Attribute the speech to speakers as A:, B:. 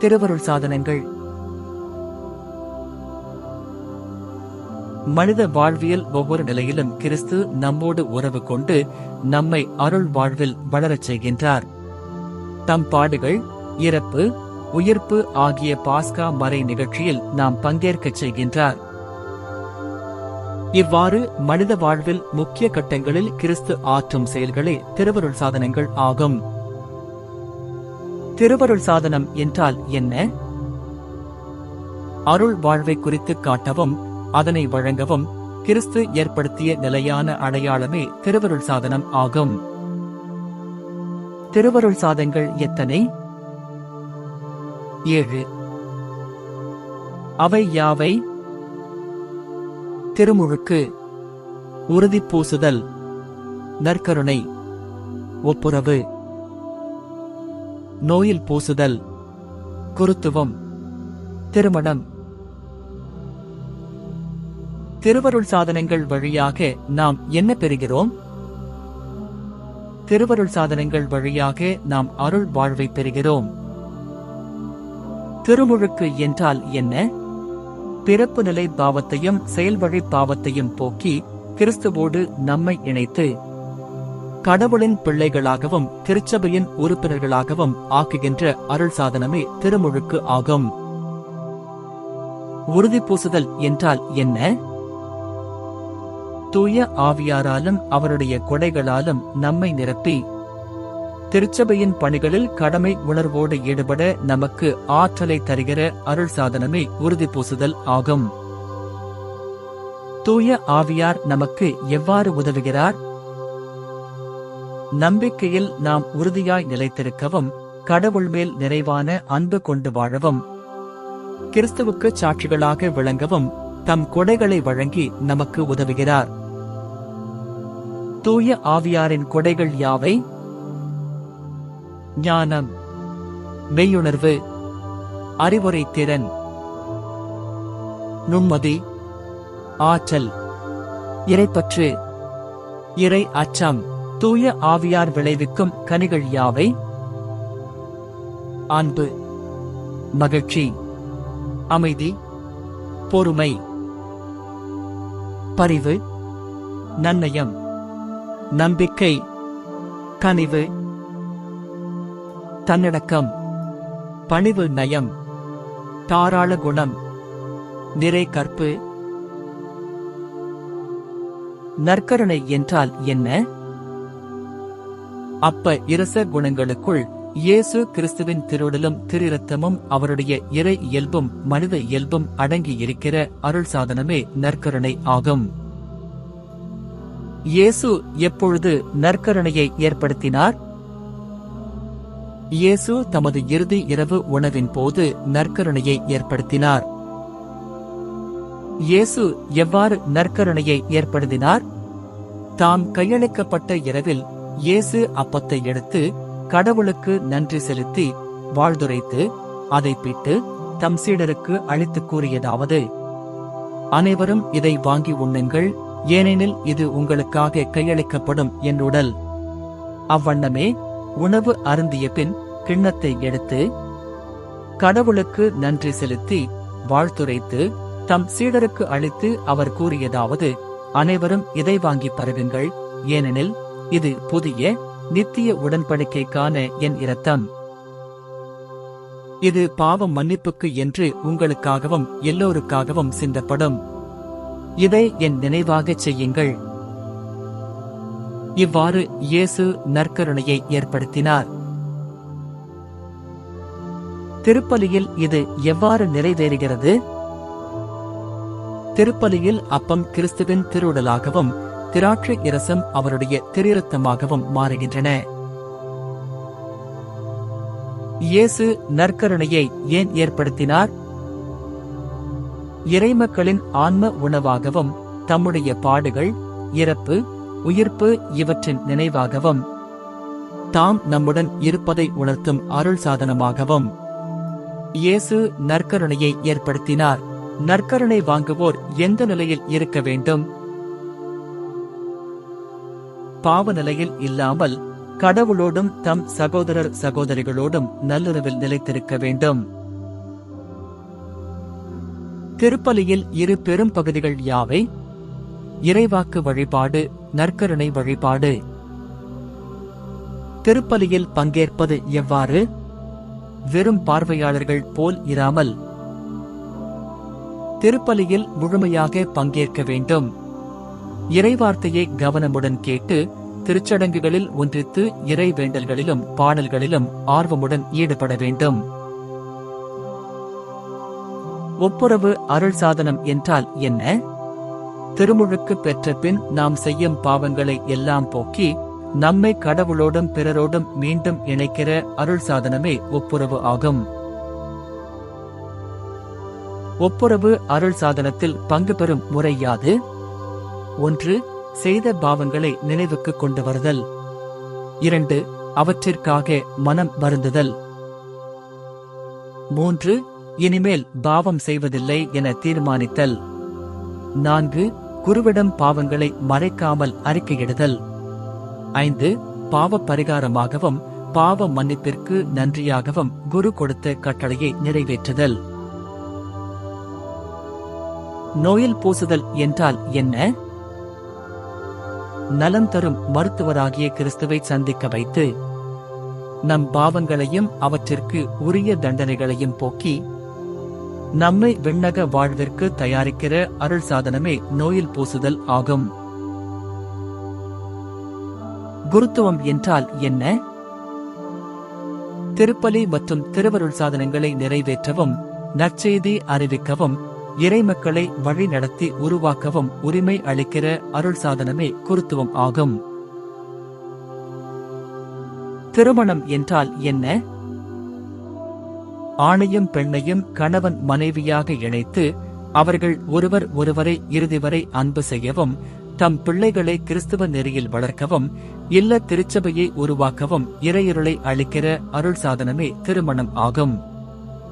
A: திருவருள் சாதனங்கள். மனித வாழ்வியல் ஒவ்வொரு நிலையிலும் கிறிஸ்து நம்மோடு உறவு கொண்டு நம்மை அருள் வாழ்வில் வளரச் செய்கின்றார். தம் பாடுகள் இறப்பு உயிர்ப்பு ஆகிய பாஸ்கா மறை நிகழ்ச்சியில் நாம் பங்கேற்கச் செய்கின்றார். இவ்வாறு மனித வாழ்வில் முக்கிய கட்டங்களில் கிறிஸ்து ஆற்றும் செயல்களே திருவருள் சாதனங்கள் ஆகும். திருவருள் சாதனம் என்றால் என்ன? அருள் வாழ்வை குறித்து காட்டவும் அதனை வழங்கவும் கிறிஸ்து ஏற்படுத்திய நிலையான அடையாளமே திருவருள் சாதனம் ஆகும். திருவருள் சாதங்கள் எத்தனை? ஏழு. அவை யாவை? திருமுழுக்கு உறுதி பூசுதல் நற்கருணை ஒப்புரவு. நோயில் பூசுதல் குருத்துவம் திருமணம். திருவருள் சாதனங்கள் வழியாக நாம் என்ன பெறுகிறோம்? திருவருள் சாதனங்கள் வழியாக நாம் அருள் வாழ்வை பெறுகிறோம். திருமுழுக்கு என்றால் என்ன? பிறப்பு நிலை பாவத்தையும் செயல்வழி பாவத்தையும் போக்கி கிறிஸ்துவோடு நம்மை இணைத்து கடவுளின் பிள்ளைகளாகவும் திருச்சபையின் உறுப்பினர்களாகவும் ஆக்குகின்ற அருள் சாதனமே திருமுழுக்கு ஆகும். உறுதி பூசுதல் என்றால் என்ன? தூய ஆவியாராலும் அவருடைய கொடைகளாலும் நம்மை நிரப்பி திருச்சபையின் பணிகளில் கடமை உணர்வோடு ஈடுபட நமக்கு ஆற்றலை தருகிற அருள் சாதனமே உறுதி பூசுதல் ஆகும். தூய ஆவியார் நமக்கு எவ்வாறு உதவுகிறார்? நம்பிக்கையில் நாம் உறுதியாய் நிலைத்திருக்கவும் கடவுள் மேல் நிறைவான அன்பு கொண்டு வாழவும் கிறிஸ்துவுக்கு சாட்சிகளாக விளங்கவும் தம் கொடைகளை வழங்கி நமக்கு உதவுகிறார். தூய ஆவியாரின் கொடைகள் யாவை? ஞானம் மெய்யுணர்வு அறிவுரை திறன் நுண்மதி ஆற்றல் இறைப்பற்று இறை அச்சம் தூய ஆவியார் விளைவிக்கும் கனிகள் யாவை? அன்பு மகிழ்ச்சி அமைதி பொறுமை பரிவு நன்னயம் நம்பிக்கை கனிவு தன்னடக்கம் பணிவு நயம் தாராள குணம் நிறை கற்பு. நற்கருணை என்றால் என்ன? அப்ப இரச குணங்களுக்குள் இயேசு கிறிஸ்துவின் திருடலும் திருரத்தமும் அவருடைய இறை இயல்பும் மனித இயல்பும் அடங்கி இருக்கிற அருள் சாதனமே நற்கருணை ஆகும். இயேசு எப்பொழுது நற்கருணையை ஏற்படுத்தினார்? இயேசு தமது இறுதி இரவு உணவின் போது நற்கருணையை ஏற்படுத்தினார். இயேசு எவ்வாறு நற்கருணையை ஏற்படுத்தினார்? தாம் கையளிக்கப்பட்ட இரவில் இயேசு அப்பத்தை எடுத்து கடவுளுக்கு நன்றி செலுத்தி வாழ்துரைத்து அதை பிட்டு தம் சீடருக்கு அழித்து கூறியதாவது அனைவரும் இதை வாங்கி உண்ணுங்கள் ஏனெனில் இது உங்களுக்காக கையளிக்கப்படும் என் உடல். அவ்வண்ணமே உணவு அருந்திய பின் கிண்ணத்தை எடுத்து கடவுளுக்கு நன்றி செலுத்தி வாழ்த்துரைத்து தம் சீடருக்கு அளித்து அவர் கூறியதாவது அனைவரும் இதை வாங்கி பருகுங்கள் ஏனெனில் இது புதிய நித்திய உடன்படிக்கைக்கான என் இரத்தம். இது பாவம் மன்னிப்புக்கு என்று உங்களுக்காகவும் எல்லோருக்காகவும் சிந்தப்படும். இதை என் நினைவாகச் செய்யுங்கள். இவ்வாறு இயேசு நற்கருணையை ஏற்படுத்தினார். திருப்பலியில் இது எவ்வாறு நிறைவேறுகிறது? திருப்பலியில் அப்பம் கிறிஸ்துவின் திருவுடலாகவும் திராட்சை இரசம் அவருடைய திரிரத்தமாகவும் மாறுகின்றன. இயேசு நற்கருணையை ஏன் ஏற்படுத்தினார்? இறைமக்களின் ஆன்ம உணவாகவும் தம்முடைய பாடுகள் இறப்பு உயிர்ப்பு இவற்றின் நினைவாகவும் தாம் நம்முடன் இருப்பதை உணர்த்தும் அருள் சாதனமாகவும் இயேசு நற்கருணையை ஏற்படுத்தினார். நற்கருணை வாங்குவோர் எந்த நிலையில் இருக்க வேண்டும்? பாவநிலையில் இல்லாமல் கடவுளோடும் தம் சகோதரர் சகோதரிகளோடும் நல்லுறவில் நிலைத்திருக்க வேண்டும். திருப்பலியில் இரு பெரும் பகுதிகள் யாவை? இறைவாக்கு வழிபாடு நற்கருணை வழிபாடு. திருப்பலியில் பங்கேற்பது எவ்வாறு? வெறும் பார்வையாளர்கள் போல் இராமல். திருப்பலியில் முழுமையாக பங்கேற்க வேண்டும். இறைவார்த்தையை கவனமுடன் கேட்டு திருச்சடங்குகளில் ஒன்றித்து இறை வேண்டல்களிலும் பாடல்களிலும் ஆர்வமுடன் ஈடுபட வேண்டும். ஒப்புரவு அருள் சாதனம் என்றால் என்ன? திருமுழுக்கு பெற்ற பின் நாம் செய்யும் பாவங்களை எல்லாம் போக்கி நம்மை கடவுளோடும் பிறரோடும் மீண்டும் இணைக்கிற அருள் சாதனமே ஒப்புரவு ஆகும். ஒப்புரவு அருள் சாதனத்தில் பங்கு பெறும் முறை யாது? ஒன்று செய்த பாவங்களை நினைவுக்கு கொண்டு வருதல் இரண்டு அவற்றிற்காக மனம் வருந்துதல். மூன்று இனிமேல் பாவம் செய்வதில்லை என தீர்மானித்தல். நான்கு குருவிடம் பாவங்களை மறைக்காமல் அறிக்கையிடுதல். ஐந்து பாவ பரிகாரமாகவும் பாவ மன்னிப்பிற்கு நன்றியாகவும் குரு கொடுத்த கட்டளையை நிறைவேற்றுதல். நோயில் பூசுதல் என்றால் என்ன? நலம் தரும் மருத்துவராகிய கிறிஸ்துவை சந்திக்க வைத்து நம் பாவங்களையும் அவற்றிற்கு உரிய தண்டனைகளையும் போக்கி நம்மை விண்ணக வாழ்விற்கு தயாரிக்கிற அருள் சாதனமே நோயில் பூசுதல் ஆகும். குருத்துவம் என்றால் என்ன? திருப்பலி மற்றும் திருவருள் சாதனங்களை நிறைவேற்றவும் நற்செய்தி அறிவிக்கவும் இறைமக்களை வழி நடத்தி உருவாக்கவும் உரிமை அளிக்கிற அருள் சாதனமே குருத்துவம் ஆகும். திருமணம் என்றால் என்ன? ஆணையும் பெண்ணையும் கணவன் மனைவியாக இணைத்து அவர்கள் ஒருவர் ஒருவரை இறுதி வரை அன்பு செய்யவும் தம் பிள்ளைகளை கிறிஸ்துவ நெறியில் வளர்க்கவும் இல்ல திருச்சபையை உருவாக்கவும் இறையுருளை அளிக்கிற அருள் சாதனமே திருமணம் ஆகும்.